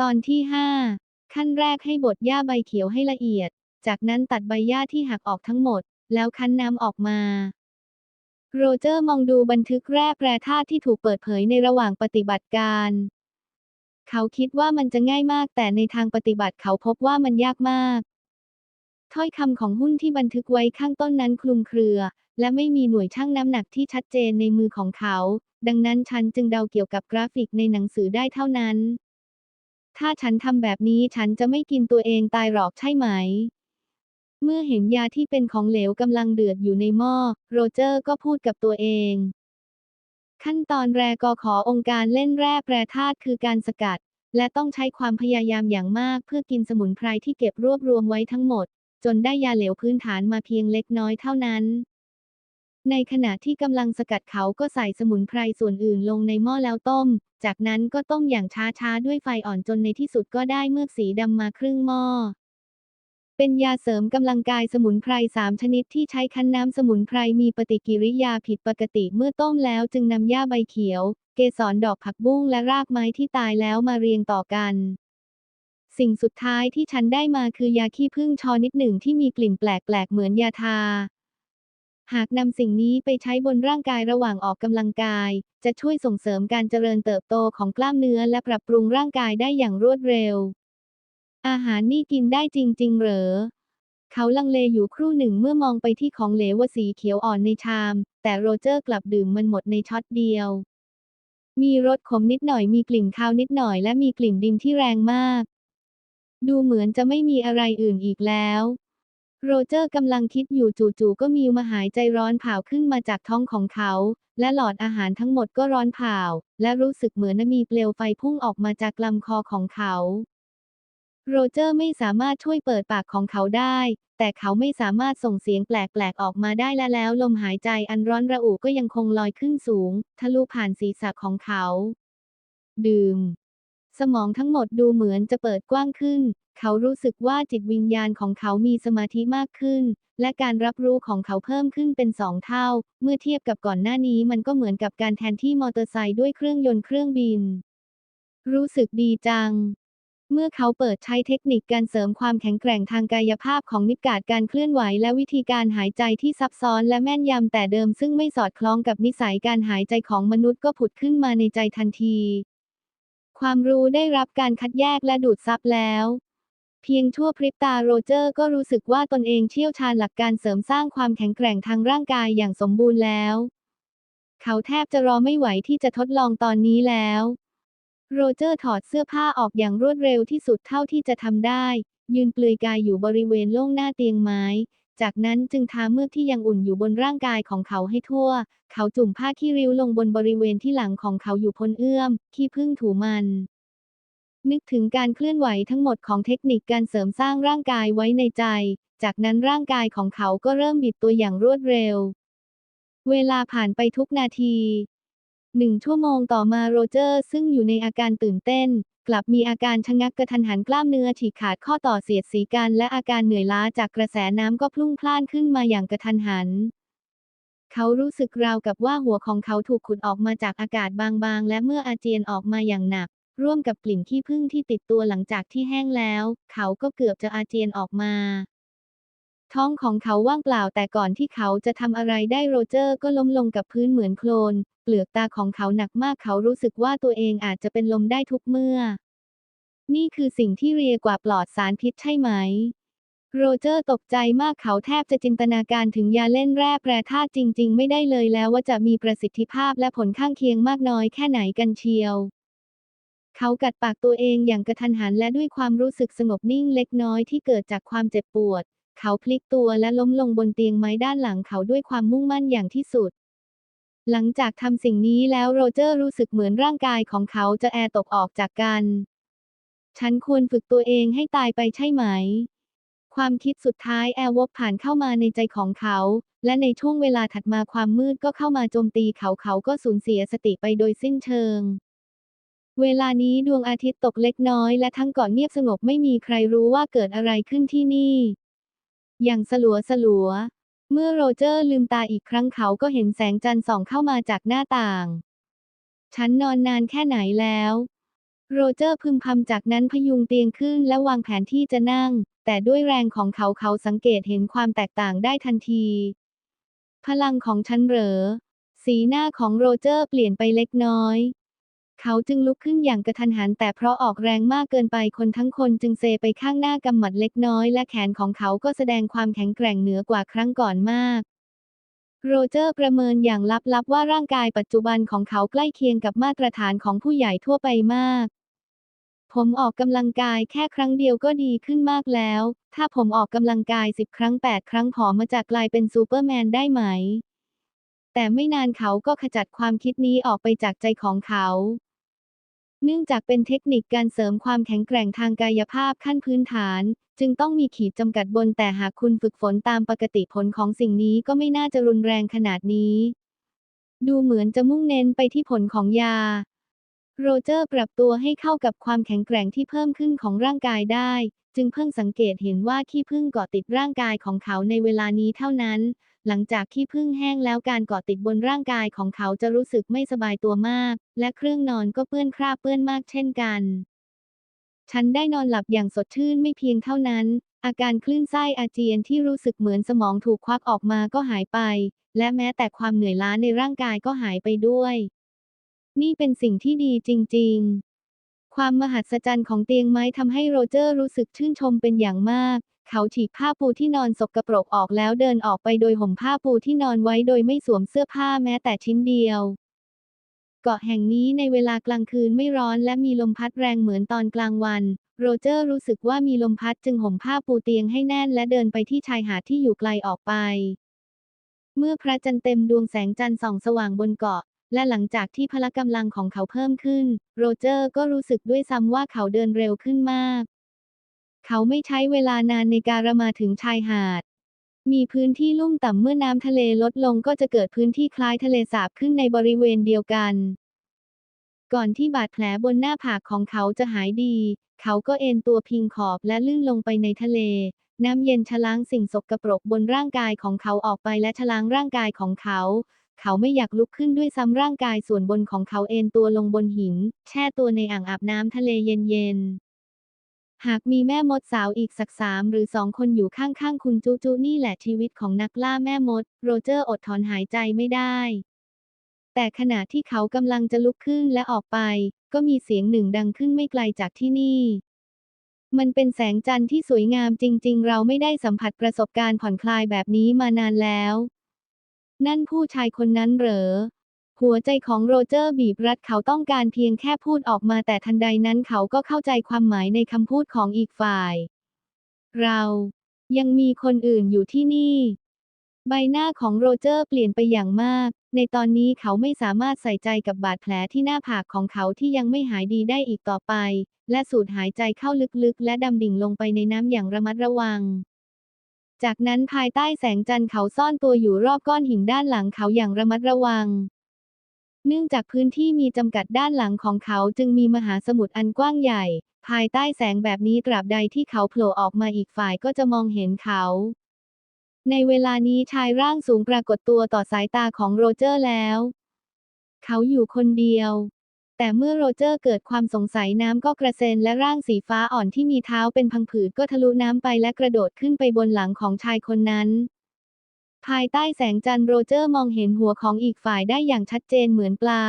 ตอนที่ 5 ขั้นแรกให้บดหญ้าใบเขียวให้ละเอียด จากนั้นตัดใบหญ้าที่หักออกทั้งหมด แล้วคั้นน้ำออกมา โรเจอร์มองดูบันทึกแร่แปรธาตุที่ถูกเปิดเผยในระหว่างปฏิบัติการ เขาคิดว่ามันจะง่ายมากแต่ในทางปฏิบัติเขาพบว่ามันยากมากถ้อยคำของหุ้นที่บันทึกไว้ข้างต้นนั้นคลุมเครือ และไม่มีหน่วยชั่งน้ำหนักที่ชัดเจนในมือของเขา ดังนั้นฉันจึงเดาเกี่ยวกับกราฟิกในหนังสือได้เท่านั้น ถ้าฉันทำแบบนี้ฉันจะไม่กินตัวเองตายหรอกใช่ไหม เมื่อเห็นยาที่เป็นของเหลวกำลังเดือดอยู่ในหม้อ โรเจอร์ก็พูดกับตัวเอง ขั้นตอนแรกก็ขอองค์การเล่นแร่แปรธาตุคือการสกัด และต้องใช้ความพยายามอย่างมากเพื่อกินสมุนไพรที่เก็บรวบรวมไว้ทั้งหมด จนได้ยาเหลวพื้นฐานมาเพียงเล็กน้อยเท่านั้น ในขณะที่กำลังสกัดเขาก็ใส่สมุนไพรส่วนอื่นลงในหม้อแล้วต้ม จากนั้นก็ต้มอย่างช้าๆ ด้วยไฟอ่อนจนในที่สุดก็ได้เมือกสีดำมาครึ่งหม้อ เป็นยาเสริมกำลังกายสมุนไพรสามชนิดที่ใช้คั้นน้ำสมุนไพรมีปฏิกิริยาผิดปกติเมื่อต้มแล้วจึงนำหญ้าใบเขียว เกสรดอกผักบุ้งและรากไม้ที่ตายแล้วมาเรียงต่อกันสิ่งสุดท้ายที่ฉันได้มาคือยาขี้ผึ้งชอนิดหนึ่งที่มีกลิ่นแปลกๆ เหมือนยาทา หากนำสิ่งนี้ไปใช้บนร่างกายระหว่างออกกำลังกาย จะช่วยส่งเสริมการเจริญเติบโตของกล้ามเนื้อและปรับปรุงร่างกายได้อย่างรวดเร็ว อาหารนี่กินได้จริง ๆ เหรอ เขาลังเลอยู่ครู่หนึ่งเมื่อมองไปที่ของเหลวสีเขียวอ่อนในชาม แต่โรเจอร์กลับดื่มมันหมดในช็อตเดียว มีรสขมนิดหน่อยมีกลิ่นคาวนิดหน่อยและมีกลิ่นดินที่แรงมาก ดูเหมือนจะไม่มีอะไรอื่นอีกแล้ว โรเจอร์กำลังคิดอยู่จู่ๆก็มีมาหายใจร้อนเผาขึ้นมาจากท้องของเขา และหลอดอาหารทั้งหมดก็ร้อนเผาและรู้สึกเหมือนมีเปลวไฟพุ่งออกมาจากลำคอของเขา โรเจอร์ไม่สามารถช่วยเปิดปากของเขาได้ แต่เขาไม่สามารถส่งเสียงแปลกๆออกมาได้และแล้วลมหายใจอันร้อนระอุก็ยังคงลอยขึ้นสูง ทะลุผ่านศีรษะของเขา ดื่มสมองทั้งหมดดูเหมือนจะเปิดกว้างขึ้น เขารู้สึกว่าจิตวิญญาณของเขามีสมาธิมากขึ้น และการรับรู้ของเขาเพิ่มขึ้นเป็นสองเท่า เมื่อเทียบกับก่อนหน้านี้มันก็เหมือนกับการแทนที่มอเตอร์ไซค์ด้วยเครื่องยนต์เครื่องบิน รู้สึกดีจัง เมื่อเขาเปิดใช้เทคนิคการเสริมความแข็งแกร่งทางกายภาพของนิกาดการเคลื่อนไหวและวิธีการหายใจที่ซับซ้อนและแม่นยำแต่เดิมซึ่งไม่สอดคล้องกับนิสัยการหายใจของมนุษย์ก็ผุดขึ้นมาในใจทันที ความรู้ได้รับการคัดแยกและดูดซับแล้ว เพียงชั่วพริบตาโรเจอร์ก็รู้สึกว่าตนเองเชี่ยวชาญหลักการเสริมสร้างความแข็งแกร่งทางร่างกายอย่างสมบูรณ์แล้ว เขาแทบจะรอไม่ไหวที่จะทดลองตอนนี้แล้ว โรเจอร์ถอดเสื้อผ้าออกอย่างรวดเร็วที่สุดเท่าที่จะทำได้ ยืนเปลือยกายอยู่บริเวณโล่งหน้าเตียงไม้ จากนั้นจึงทาเมือกที่ยังอุ่นอยู่บนร่างกายของเขาให้ทั่ว เขาจุ่มผ้าขี้ริ้วลงบนบริเวณที่หลังของเขาอยู่พ้นเอื้อมขี้ผึ้งถูมัน นึกถึงการเคลื่อนไหวทั้งหมดของเทคนิคการเสริมสร้างร่างกายไว้ในใจ จากนั้นร่างกายของเขาก็เริ่มบิดตัวอย่างรวดเร็ว เวลาผ่านไปทุกนาทีหนึ่งชั่วโมงต่อมาโรเจอร์ ซึ่งอยู่ในอาการตื่นเต้น กลับมีอาการชะงักกระทันหันกล้ามเนื้อฉีกขาดข้อต่อเสียดสีกันและอาการเหนื่อยล้าจากกระแสน้ำก็พลุ่งพล่านขึ้นมาอย่างกระทันหัน เขารู้สึกราวกับว่าหัวของเขาถูกขุดออกมาจากอากาศบางๆ และเมื่ออาเจียนออกมาอย่างหนัก ร่วมกับกลิ่นขี้ผึ้งที่ติดตัวหลังจากที่แห้งแล้ว เขาก็เกือบจะอาเจียนออกมา ท้องของเขาว่างเปล่าแต่ก่อนที่เขาจะทำอะไรได้โรเจอร์ก็ล้มลงกับพื้นเหมือนโคลน เปลือกตาของเขาหนักมากเขารู้สึกว่าตัวเองอาจจะเป็นลมได้ทุกเมื่อ นี่คือสิ่งที่เรียกว่าปลอดสารพิษใช่ไหมโรเจอร์ตกใจมากเขาแทบจะจินตนาการถึงยาเล่นแร่แปรธาตุจริง ๆ ไม่ได้เลยแล้วว่าจะมีประสิทธิภาพและผลข้างเคียงมากน้อยแค่ไหนกันเชียว เขากัดปากตัวเองอย่างกระทันหันและด้วยความรู้สึกสงบนิ่งเล็กน้อยที่เกิดจากความเจ็บปวด เขาพลิกตัวและล้มลงบนเตียงไม้ด้านหลังเขาด้วยความมุ่งมั่นอย่างที่สุด หลังจากทำสิ่งนี้แล้วโรเจอร์รู้สึกเหมือนร่างกายของเขาจะแอร์ตกออกจากกัน ฉันควรฝึกตัวเองให้ตายไปใช่ไหม ความคิดสุดท้ายแอร์วบผ่านเข้ามาในใจของเขา และในช่วงเวลาถัดมาความมืดก็เข้ามาโจมตีเขาเขาก็สูญเสียสติไปโดยสิ้นเชิง เวลานี้ดวงอาทิตย์ตกเล็กน้อยและทั้งเกาะเงียบสงบไม่มีใครรู้ว่าเกิดอะไรขึ้นที่นี่ อย่างสลัวสลัว เมื่อโรเจอร์ลืมตาอีกครั้งเขาก็เห็นแสงจันทร์ส่องเข้ามาจากหน้าต่าง ฉันนอนนานแค่ไหนแล้ว โรเจอร์พึมพำจากนั้นพยุงเตียงขึ้นและวางแผนที่จะนั่ง แต่ด้วยแรงของเขาเขาสังเกตเห็นความแตกต่างได้ทันที พลังของฉันเหรอ สีหน้าของโรเจอร์เปลี่ยนไปเล็กน้อย เขาจึงลุกขึ้นอย่างกระทันหันแต่เพราะออกแรงมากเกินไปคนทั้งคนจึงเซไปข้างหน้ากำหมัดเล็กน้อยและแขนของเขาก็แสดงความแข็งแกร่งเหนือกว่าครั้งก่อนมาก โรเจอร์ประเมินอย่างลับๆว่าร่างกายปัจจุบันของเขาใกล้เคียงกับมาตรฐานของผู้ใหญ่ทั่วไปมาก ผมออกกำลังกายแค่ครั้งเดียวก็ดีขึ้นมากแล้ว ถ้าผมออกกำลังกายสิบครั้งแปดครั้งผอมมาจากกลายเป็นซูเปอร์แมนได้ไหม แต่ไม่นานเขาก็ขจัดความคิดนี้ออกไปจากใจของเขา เนื่องจากเป็นเทคนิคการเสริมความแข็งแกร่งทางกายภาพขั้นพื้นฐาน จึงต้องมีขีดจำกัดบนแต่หากคุณฝึกฝนตามปกติผลของสิ่งนี้ก็ไม่น่าจะรุนแรงขนาดนี้ ดูเหมือนจะมุ่งเน้นไปที่ผลของยา โรเจอร์ปรับตัวให้เข้ากับความแข็งแกร่งที่เพิ่มขึ้นของร่างกายได้ จึงเพิ่งสังเกตเห็นว่าขี้ผึ้งเกาะติดร่างกายของเขาในเวลานี้เท่านั้น หลังจากขี้ผึ้งแห้งแล้วการเกาะติดบนร่างกายของเขาจะรู้สึกไม่สบายตัวมาก และเครื่องนอนก็เปื้อนคราบเปื้อนมากเช่นกัน ฉันได้นอนหลับอย่างสดชื่นไม่เพียงเท่านั้น อาการคลื่นไส้อาเจียนที่รู้สึกเหมือนสมองถูกควักออกมาก็หายไป และแม้แต่ความเหนื่อยล้าในร่างกายก็หายไปด้วย นี่เป็นสิ่งที่ดีจริง ๆ ความมหัศจรรย์ของเตียงไม้ทำให้โรเจอร์รู้สึกชื่นชมเป็นอย่างมาก เขาฉีกผ้าปูที่นอนสกปรกออกแล้วเดินออกไปโดยห่มผ้าปูที่นอนไว้โดยไม่สวมเสื้อผ้าแม้แต่ชิ้นเดียว เกาะแห่งนี้ในเวลากลางคืนไม่ร้อนและมีลมพัดแรงเหมือนตอนกลางวัน โรเจอร์รู้สึกว่ามีลมพัดจึงห่มผ้าปูเตียงให้แน่นและเดินไปที่ชายหาดที่อยู่ไกลออกไปเมื่อพระจันทร์เต็มดวงแสงจันทร์ส่องสว่างบนเกาะ และหลังจากที่พละกำลังของเขาเพิ่มขึ้น โรเจอร์ก็รู้สึกด้วยซ้ำว่าเขาเดินเร็วขึ้นมาก เขาไม่ใช้เวลานานในการมาถึงชายหาด มีพื้นที่ลุ่มต่ำเมื่อน้ำทะเลลดลงก็จะเกิดพื้นที่คล้ายทะเลสาบขึ้นในบริเวณเดียวกัน ก่อนที่บาดแผลบนหน้าผากของเขาจะหายดี เขาก็เอนตัวพิงขอบและลื่นลงไปในทะเล น้ำเย็นชะล้างสิ่งสกปรกบนร่างกายของเขาออกไปและชะล้างร่างกายของเขา เขาไม่อยากลุกขึ้นด้วยซ้ำร่างกายส่วนบนของเขาเอนตัวลงบนหิน แช่ตัวในอ่างอาบน้ำทะเลเย็นๆ หากมีแม่มดสาวอีกสักสามหรือสองคนอยู่ข้างๆ คุณจูจูนี่แหละชีวิตของนักล่าแม่มด โรเจอร์อดถอนหายใจไม่ได้ แต่ขณะที่เขากำลังจะลุกขึ้นและออกไป ก็มีเสียงหนึ่งดังขึ้นไม่ไกลจากที่นี่มันเป็นแสงจันทร์ที่สวยงามจริง ๆ เราไม่ได้สัมผัสประสบการณ์ผ่อนคลายแบบนี้มานานแล้ว นั่นผู้ชายคนนั้นเหรอ หัวใจของโรเจอร์บีบรัดเขาต้องการเพียงแค่พูดออกมาแต่ทันใดนั้นเขาก็เข้าใจความหมายในคำพูดของอีกฝ่าย เรายังมีคนอื่นอยู่ที่นี่ ใบหน้าของโรเจอร์เปลี่ยนไปอย่างมาก ในตอนนี้เขาไม่สามารถใส่ใจกับบาดแผลที่หน้าผากของเขาที่ยังไม่หายดีได้อีกต่อไป และสูดหายใจเข้าลึกๆ และดำดิ่งลงไปในน้ำอย่างระมัดระวัง จากนั้นภายใต้แสงจันทร์เขาซ่อนตัวอยู่รอบก้อนหินด้านหลังเขาอย่างระมัดระวัง เนื่องจากพื้นที่มีจำกัดด้านหลังของเขาจึงมีมหาสมุทรอันกว้างใหญ่ ภายใต้แสงแบบนี้ตราบใดที่เขาโผล่ออกมาอีกฝ่ายก็จะมองเห็นเขา ในเวลานี้ชายร่างสูงปรากฏตัวต่อสายตาของโรเจอร์แล้ว เขาอยู่คนเดียว แต่เมื่อโรเจอร์เกิดความสงสัยน้ำก็กระเซ็นและร่างสีฟ้าอ่อนที่มีเท้าเป็นพังผืดก็ทะลุน้ำไปและกระโดดขึ้นไปบนหลังของชายคนนั้น ภายใต้แสงจันทร์โรเจอร์มองเห็นหัวของอีกฝ่ายได้อย่างชัดเจนเหมือนปลา